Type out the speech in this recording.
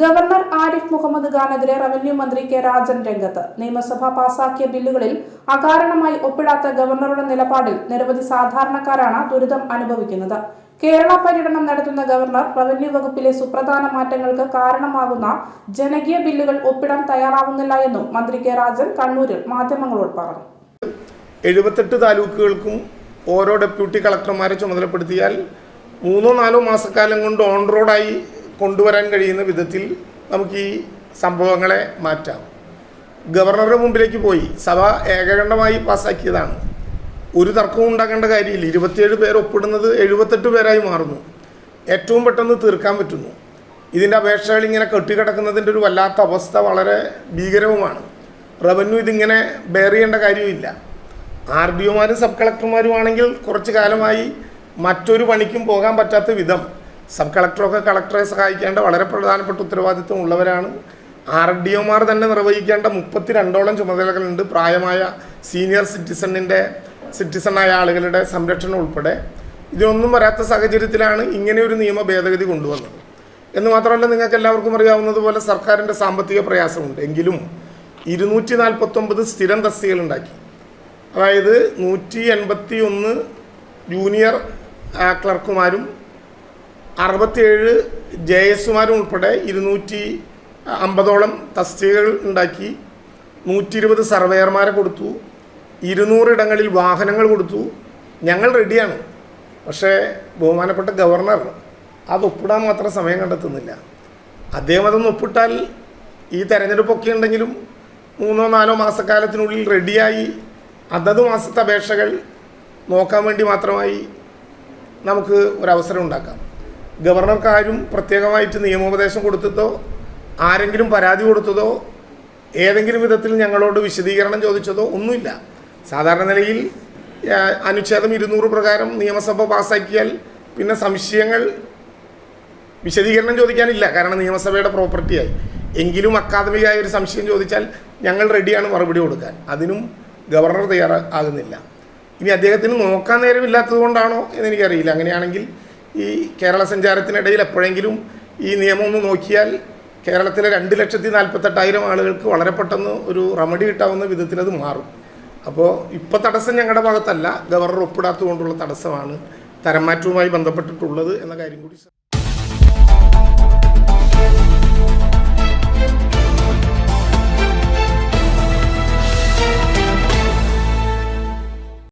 Governor Arif Muhammad ഖാനെതിരെ revenue മന്ത്രി K Rajan രംഗത്ത്. നിയമസഭ പാസാക്കിയ ബില്ലുകളിൽ അകാരണമായി ഒപ്പിടാത്ത ഗവർണറുടെ നിലപാടിൽ നിരവധി സാധാരണക്കാരാണ് ദുരിതം അനുഭവിക്കുന്നത്. കേരള പര്യടനം നടത്തുന്ന ഗവർണർ റവന്യൂ വകുപ്പിലെ സുപ്രധാന മാറ്റങ്ങൾക്ക് കാരണമാകുന്ന ജനകീയ ബില്ലുകൾ ഒപ്പിടാൻ തയ്യാറാവുന്നില്ല എന്നും മന്ത്രി കെ രാജൻ കണ്ണൂരിൽ മാധ്യമങ്ങളോട് പറഞ്ഞു. എഴുപത്തെട്ട് താലൂക്കുകൾക്കും ഓരോ ഡെപ്യൂട്ടി കളക്ടർമാരെ ചുമതലപ്പെടുത്തിയാൽ മൂന്നോ നാലോ മാസക്കാലം കൊണ്ട് ഓൺ റോഡായി കൊണ്ടുവരാൻ കഴിയുന്ന വിധത്തിൽ നമുക്ക് ഈ സംഭവങ്ങളെ മാറ്റാം. ഗവർണറുടെ മുമ്പിലേക്ക് പോയി. സഭ ഏകകണ്ഠമായി പാസ്സാക്കിയതാണ്. ഒരു തർക്കവും ഉണ്ടാക്കേണ്ട കാര്യമില്ല. ഇരുപത്തിയേഴ് പേർ ഒപ്പിടുന്നത് എഴുപത്തെട്ട് പേരായി മാറുന്നു. ഏറ്റവും പെട്ടെന്ന് തീർക്കാൻ പറ്റുന്നു. ഇതിന്റെ അപേക്ഷകൾ ഇങ്ങനെ കെട്ടിക്കിടക്കുന്നതിന്റെ ഒരു വല്ലാത്ത അവസ്ഥ വളരെ ഭീകരവുമാണ്. റവന്യൂ ഇതിങ്ങനെ ബെയർ ചെയ്യേണ്ട കാര്യമില്ല. ആർ ഡി ഒമാരും സബ് കളക്ടർമാരുമാണെങ്കിൽ കുറച്ച് കാലമായി മറ്റൊരു പണിക്കും പോകാൻ പറ്റാത്ത വിധം സബ് കളക്ടറൊക്കെ കളക്ടറെ സഹായിക്കേണ്ട വളരെ പ്രധാനപ്പെട്ട ഉത്തരവാദിത്വം ഉള്ളവരാണ്. ആർ ഡി ഒമാർ തന്നെ നിർവഹിക്കേണ്ട മുപ്പത്തി രണ്ടോളം ചുമതലകളുണ്ട്. പ്രായമായ സീനിയർ സിറ്റിസണിന്റെ സിറ്റിസണായ ആളുകളുടെ സംരക്ഷണം ഉൾപ്പെടെ. ഇതിനൊന്നും വരാത്ത സാഹചര്യത്തിലാണ് ഇങ്ങനെ ഒരു നിയമ ഭേദഗതി കൊണ്ടുവന്നത്. എന്ന് മാത്രമല്ല നിങ്ങൾക്ക് എല്ലാവർക്കും അറിയാവുന്നതുപോലെ സർക്കാരിന്റെ സാമ്പത്തിക പ്രയാസമുണ്ട്. എങ്കിലും ഇരുന്നൂറ്റി നാൽപ്പത്തൊമ്പത് സ്ഥിരം തസ്തികകളുണ്ടാക്കി അതായത് നൂറ്റി എൺപത്തി ഒന്ന് ജൂനിയർ ക്ലർക്കുമാരും അറുപത്തിയേഴ് ജെ എസുമാരും ഉൾപ്പെടെ ഇരുന്നൂറ്റി അമ്പതോളം തസ്തികകൾ ഉണ്ടാക്കി നൂറ്റി ഇരുപത് സർവേയർമാരെ കൊടുത്തു ഇരുന്നൂറിടങ്ങളിൽ വാഹനങ്ങൾ കൊടുത്തു. ഞങ്ങൾ റെഡിയാണ്. പക്ഷേ ബഹുമാനപ്പെട്ട ഗവർണർ അത് ഒപ്പിടാൻ മാത്രം സമയം കണ്ടെത്തുന്നില്ല. അദ്ദേഹം അതൊന്ന് ഒപ്പിട്ടാൽ ഈ തെരഞ്ഞെടുപ്പൊക്കെ ഉണ്ടെങ്കിലും മൂന്നോ നാലോ മാസക്കാലത്തിനുള്ളിൽ റെഡിയായി അതത് മാസത്തെ അപേക്ഷകൾ നോക്കാൻ വേണ്ടി മാത്രമായി നമുക്ക് ഒരവസരം ഉണ്ടാക്കാം. ഗവർണർക്ക് ആരും പ്രത്യേകമായിട്ട് നിയമോപദേശം കൊടുത്തതോ ആരെങ്കിലും പരാതി കൊടുത്തതോ ഏതെങ്കിലും വിധത്തിൽ ഞങ്ങളോട് വിശദീകരണം ചോദിച്ചതോ ഒന്നുമില്ല. സാധാരണ നിലയിൽ അനുച്ഛേദം ഇരുന്നൂറ് പ്രകാരം നിയമസഭ പാസ്സാക്കിയാൽ പിന്നെ സംശയങ്ങൾ വിശദീകരണം ചോദിക്കാനില്ല. കാരണം നിയമസഭയുടെ പ്രോപ്പർട്ടിയായി. എങ്കിലും അക്കാദമികമായ ഒരു സംശയം ചോദിച്ചാൽ ഞങ്ങൾ റെഡിയാണ് മറുപടി കൊടുക്കാൻ. അതിനും ഗവർണർ തയ്യാറാകുന്നില്ല. ഇനി അദ്ദേഹത്തിന് നോക്കാൻ നേരമില്ലാത്തത് കൊണ്ടാണോ എന്ന് എനിക്കറിയില്ല അങ്ങനെയാണെങ്കിൽ ഈ കേരള സഞ്ചാരത്തിനിടയിൽ എപ്പോഴെങ്കിലും ഈ നിയമം ഒന്ന് നോക്കിയാൽ കേരളത്തിലെ രണ്ട് ലക്ഷത്തി നാൽപ്പത്തെട്ടായിരം ആളുകൾക്ക് വളരെ പെട്ടെന്ന് ഒരു റെമഡി കിട്ടാവുന്ന വിധത്തിൽ അത് മാറും. അപ്പോൾ ഇപ്പോൾ തടസ്സം ഞങ്ങളുടെ ഭാഗത്തല്ല ഗവർണർ ഒപ്പിടാത്തതുകൊണ്ടുള്ള തടസ്സമാണ് തരംമാറ്റവുമായി ബന്ധപ്പെട്ടിട്ടുള്ളത് എന്ന കാര്യം കൂടി